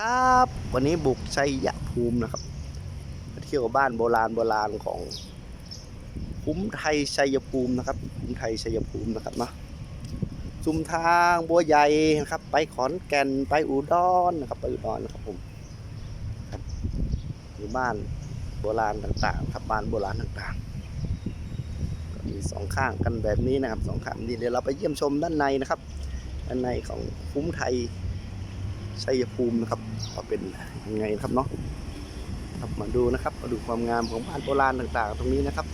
ครับวันนี้บุกชัยภูมินะครับมาเที่ยวบ้านโบราณโบราณของคุ้มไทยชัยภูมินะครับคุ้มไทยชัยภูมินะครับเนาะชุมทางบัวใหญ่นะครับ ไปขอนแก่นไปอุดรนะครับ ไปอุดรนะครับผมครับมีบ้านโบราณต่างๆครับบ้านโบราณต่างๆก็มีสองข้างกันแบบนี้นะครับสองข้างนี้เดี๋ยวเราไปเยี่ยมชมด้านในนะครับด้านในของคุ้มไทย ชัยภูมินะครับว่าเป็นยังไงครับเนาะครับมาดูนะครับมาดูความงามของบ้านโบราณต่าง ๆ ตรงนี้นะครับ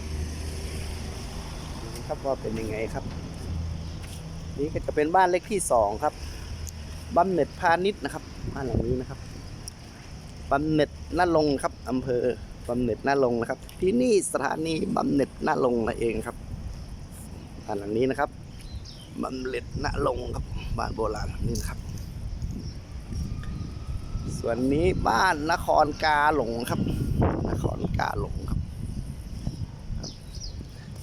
ครับว่าเป็นยังไงครับ นี่ก็จะเป็นบ้านเลขที่สองครับบำเหน็จพาณิชย์นะครับ บ้านหลังนี้นะครับบำเหน็จนาลงครับอำเภอบำเหน็จนาลงนะครับ ที่นี่สถานีบำเหน็จนาลงนั่นเองครับบ้านหลังนี้นะครับบำเหน็จนาลงค์ครับบ้านโบราณหลังนี้นะครับ ส่วนนี้บ้านนครกาหลงครับ นครกาหลงครับ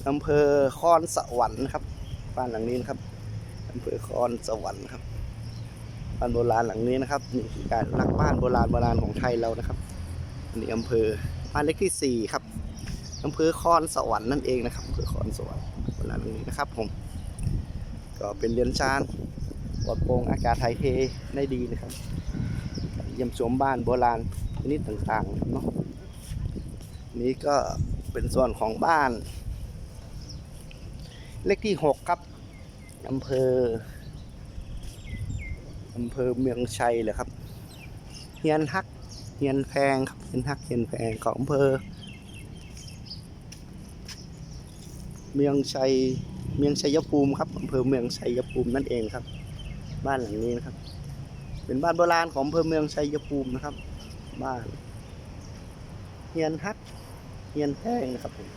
อำเภอคอนสวรรค์ครับ บ้านหลังนี้นะครับอำเภอคอนสวรรค์ครับบ้านโบราณหลังนี้นะครับนี่คือการรักบ้านโบราณโบราณของไทยเรานะครับอันนี้อำเภอบ้านเลขที่สี่ครับอำเภอคอนสวรรค์นั่นเองนะครับอำเภอคอนสวรรค์โบราณหลังนี้นะครับผมก็เป็นเรือนชานปลอดโปร่งอากาศถ่ายเทได้ดีนะครับ เยี่ยมชมบ้านโบราณชนิดต่างๆเนาะนี่ก็เป็นส่วนของบ้าน เลขที่หกครับอำเภออำเภอเมืองชัยเลยครับเฮียนฮักเฮียนแพงครับเฮียนฮักเฮียนแพงของอำเภอ เมืองชัยเมืองชัยภูมิครับอำเภอเมืองชัยภูมินั่นเองครับ บ้านหลังนี้นะครับ เป็นบ้านโบราณของอำเภอเมืองชัยภูมินะครับ บ้านเฮียนฮักเฮียนแห้งนะครับผม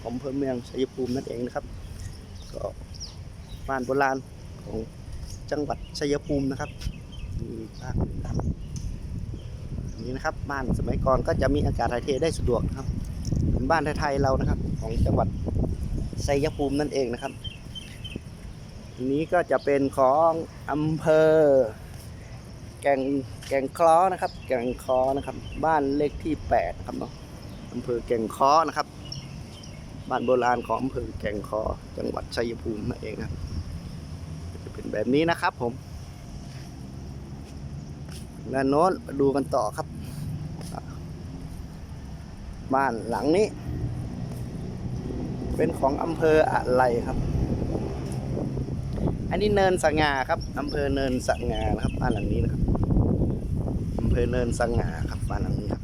ของอำเภอเมืองชัยภูมินั่นเองนะครับ ก็บ้านโบราณของจังหวัดชัยภูมินะครับมีบ้านครับอันนี้นะครับบ้านสมัยก่อนก็จะมีอากาศถ่ายเทได้สะดวกนะครับเป็นบ้านไทยๆเรานะครับ ของจังหวัดชัยภูมินั่นเองนะครับอันนี้ก็จะเป็นของอำเภอ แก่งแก่งคล้อนะครับ แก่งคล้อนะครับ บ้านเลขที่8นะครับเนาะอำเภอแก่งคล้อนะครับ บ้านโบราณของอำเภอแก่งคล้อจังหวัดชัยภูมินั่นเองครับจะเป็นแบบนี้นะครับผมด้านโน้นมาดูกันต่อครับ บ้านหลังนี้ เป็นของอำเภออะไรครับ อันนี้เนินสง่าครับอำเภอเนินสง่านะครับบ้านหลังนี้นะครับอำเภอเนินสง่าครับบ้านหลังนี้ครับ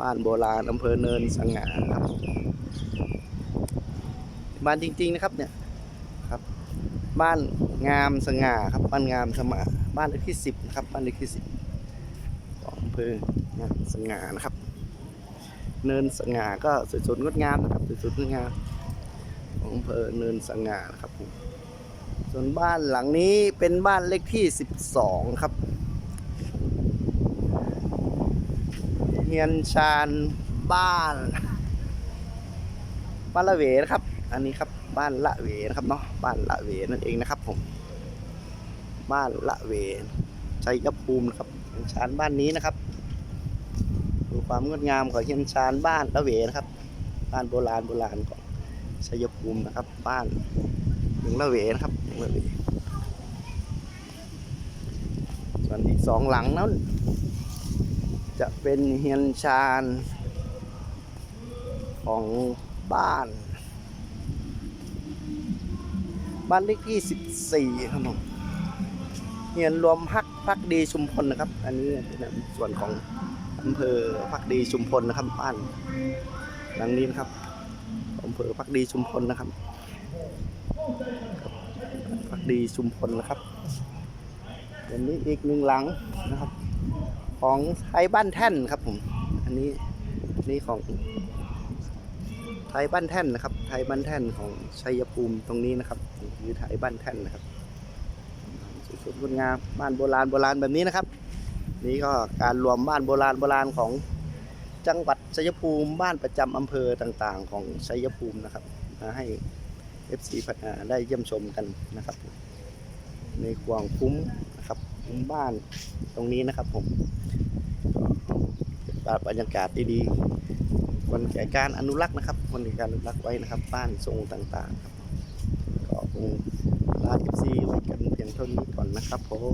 บ้านโบราณอำเภอเนินสง่าครับบ้านจริง ๆนะครับเนี่ยครับ บ้านงามสง่าครับบ้านงามสมาบ้านเลขที่สิบนะครับบ้านเลขที่สิบของอำเภองามสง่านะครับ เนินสง่าก็สวยสดงดงามนะครับสวยสดงดงามของอำเภอเนินสง่านะครับผม ส่วนบ้านหลังนี้เป็นบ้านเลขที่ 12 ครับ เฮียนชานบ้านบ้านละเวนะครับ อันนี้ครับบ้านละเวนะครับเนาะบ้านละเวนั่นเองนะครับผม บ้านละเวชัยภูมินะครับเฮียนชานบ้านนี้นะครับ ดูความงดงามของเฮียนชานบ้านละเวนะครับ บ้านโบราณโบราณของชัยภูมินะครับ บ้านเมืองละเวนะครับ เละเวส่วนอีกสองหลังนั้น จะเป็นเฮียนชาญของบ้าน บ้านเลขที่สิบสี่ครับผมเฮียนรวมพักพักดีชุมพลนะครับ อันนี้เป็นส่วนของอำเภอพักดีชุมพลนะครับบ้านหลังนี้นะครับอำเภอพักดีชุมพลนะครับ ดีชุมพลนะครับอันนี้อีกหนึ่งหลังนะครับ ของไทยบ้านแท่นครับผมอันนี้นี่ของไทยบ้านแท่นนะครับ ไทยบ้านแท่นของชัยภูมิตรงนี้นะครับคือไทยบ้านแท่นนะครับสวยๆงดงามบ้านโบราณโบราณแบบนี้นะครับ นี่ก็การรวมบ้านโบราณโบราณของจังหวัดชัยภูมิบ้านประจำอำเภอต่างๆ ของชัยภูมินะครับมาให้ FC พัฒนาได้เยี่ยมชมกันนะครับ ในความคุ้มนะครับมุมบ้านตรงนี้นะครับผมบรรยากาศดีๆคนแก่การอนุรักษ์นะครับ คนแก่การอนุรักษ์ไว้นะครับ บ้านทรงต่างๆครับก็คงลาทีซีไว้กันเพียงเท่านี้ก่อนนะครับผม